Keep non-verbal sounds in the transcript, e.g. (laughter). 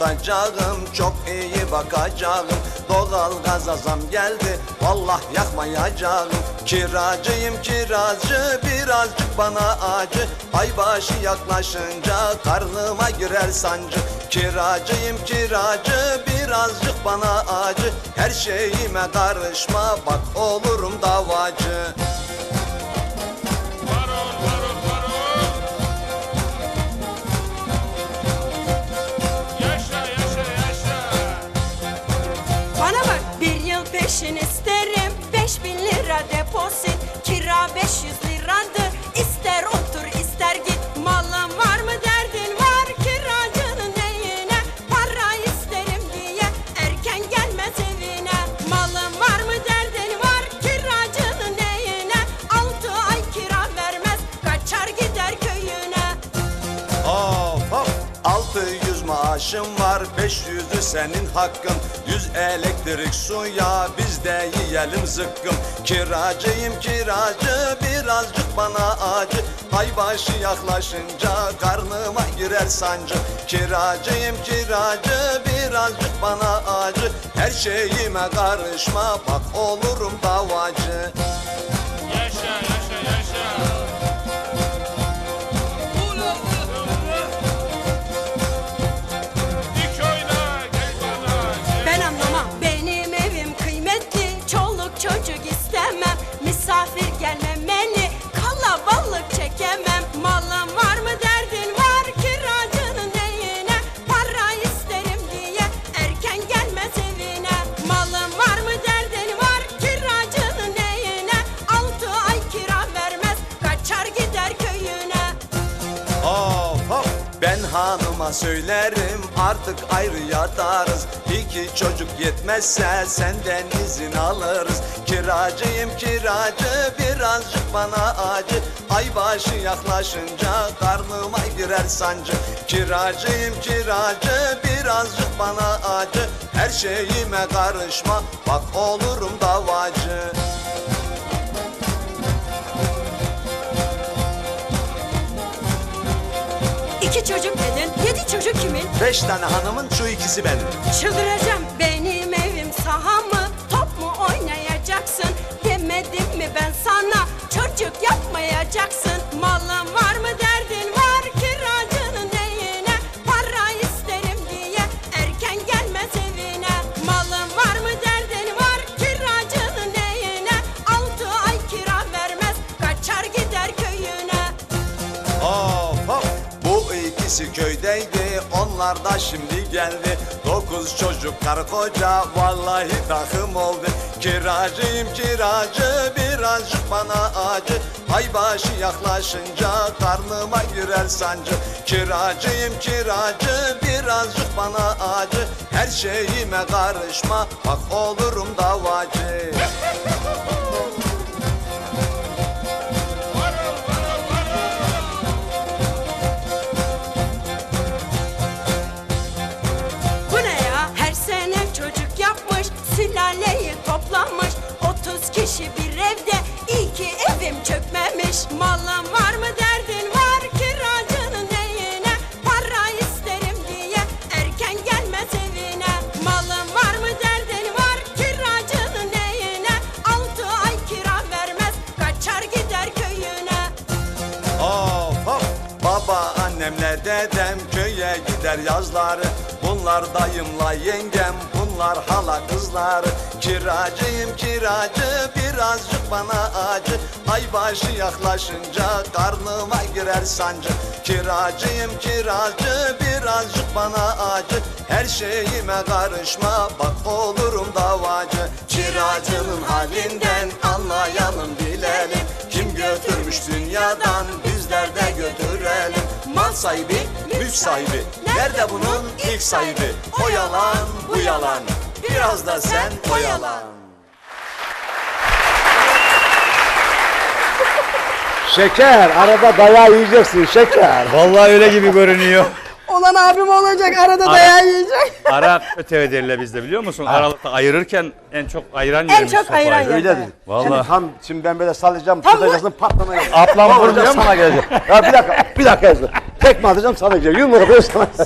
olacağım Çok iyi bakacağım. Doğal gaza zam geldi Vallahi yakmayacağım. Kiracıyım kiracı Birazcık bana acı. Aybaşı yaklaşınca Karnıma girer sancı. Kiracıyım kiracı Birazcık bana acı. Her şeyime karışma Bak olurum davacı Bana bak bir yıl peşin isterim. 5000 lira depozit Kira 500 liradır İster otur maaşım var 500'ü senin hakkın. 100 elektrik suya biz de yiyelim zıkkım. Kiracıyım kiracı birazcık bana acı. Aybaşı yaklaşınca karnıma girer sancı. Kiracıyım kiracı birazcık bana acı. Her şeyime karışma bak olurum davacı söylerim artık ayrı yatarız. İki çocuk yetmezse senden izin alırız. Kiracıyım kiracı birazcık bana acı. Aybaşı yaklaşınca karnıma girer sancı. Kiracıyım kiracı birazcık bana acı. Her şeyime karışma bak olurum davacı. İki çocuk dedin Çocuk kimin? Beş tane hanımın şu ikisi benim. Çıldıracağım onlar da şimdi geldi. Dokuz çocuk karı koca vallahi takım oldu. Kiracıyım kiracı birazcık bana acı. Aybaşı yaklaşınca karnıma girer sancı. Kiracıyım kiracı birazcık bana acı. Her şeyime karışma bak olurum davacı (laughs) annemle dedem köye gider yazları. Bunlar dayımla yengem bunlar hala kızları Kiracıyım kiracı birazcık bana acı. Aybaşı yaklaşınca karnıma girer sancı. Kiracıyım kiracı birazcık bana acı. Her şeyime karışma bak olurum sahibi, mülk sahibi Nerede bunun ilk sahibi O yalan, bu yalan Biraz da sen oyalan Şeker, arada dayağı yiyeceksin şeker. Vallahi öyle gibi görünüyor. Olan abim olacak arada dayağı yiyecek. Ara öteve derler bizde biliyor musun? Aralıkta ayırırken en çok ayıran En yerimiz çok sopayı. ayıran yer. Öyle dedi. Vallahi. Şimdi tam şimdi ben böyle sallayacağım, Tam tutacaksın patlama gelecek. Ablam Vuracağım vuracağım. sana gelecek. Ya bir dakika, bir dakika yazın. Tekme atacağım sana gelecek. Yumruk yapıyor sana. (laughs)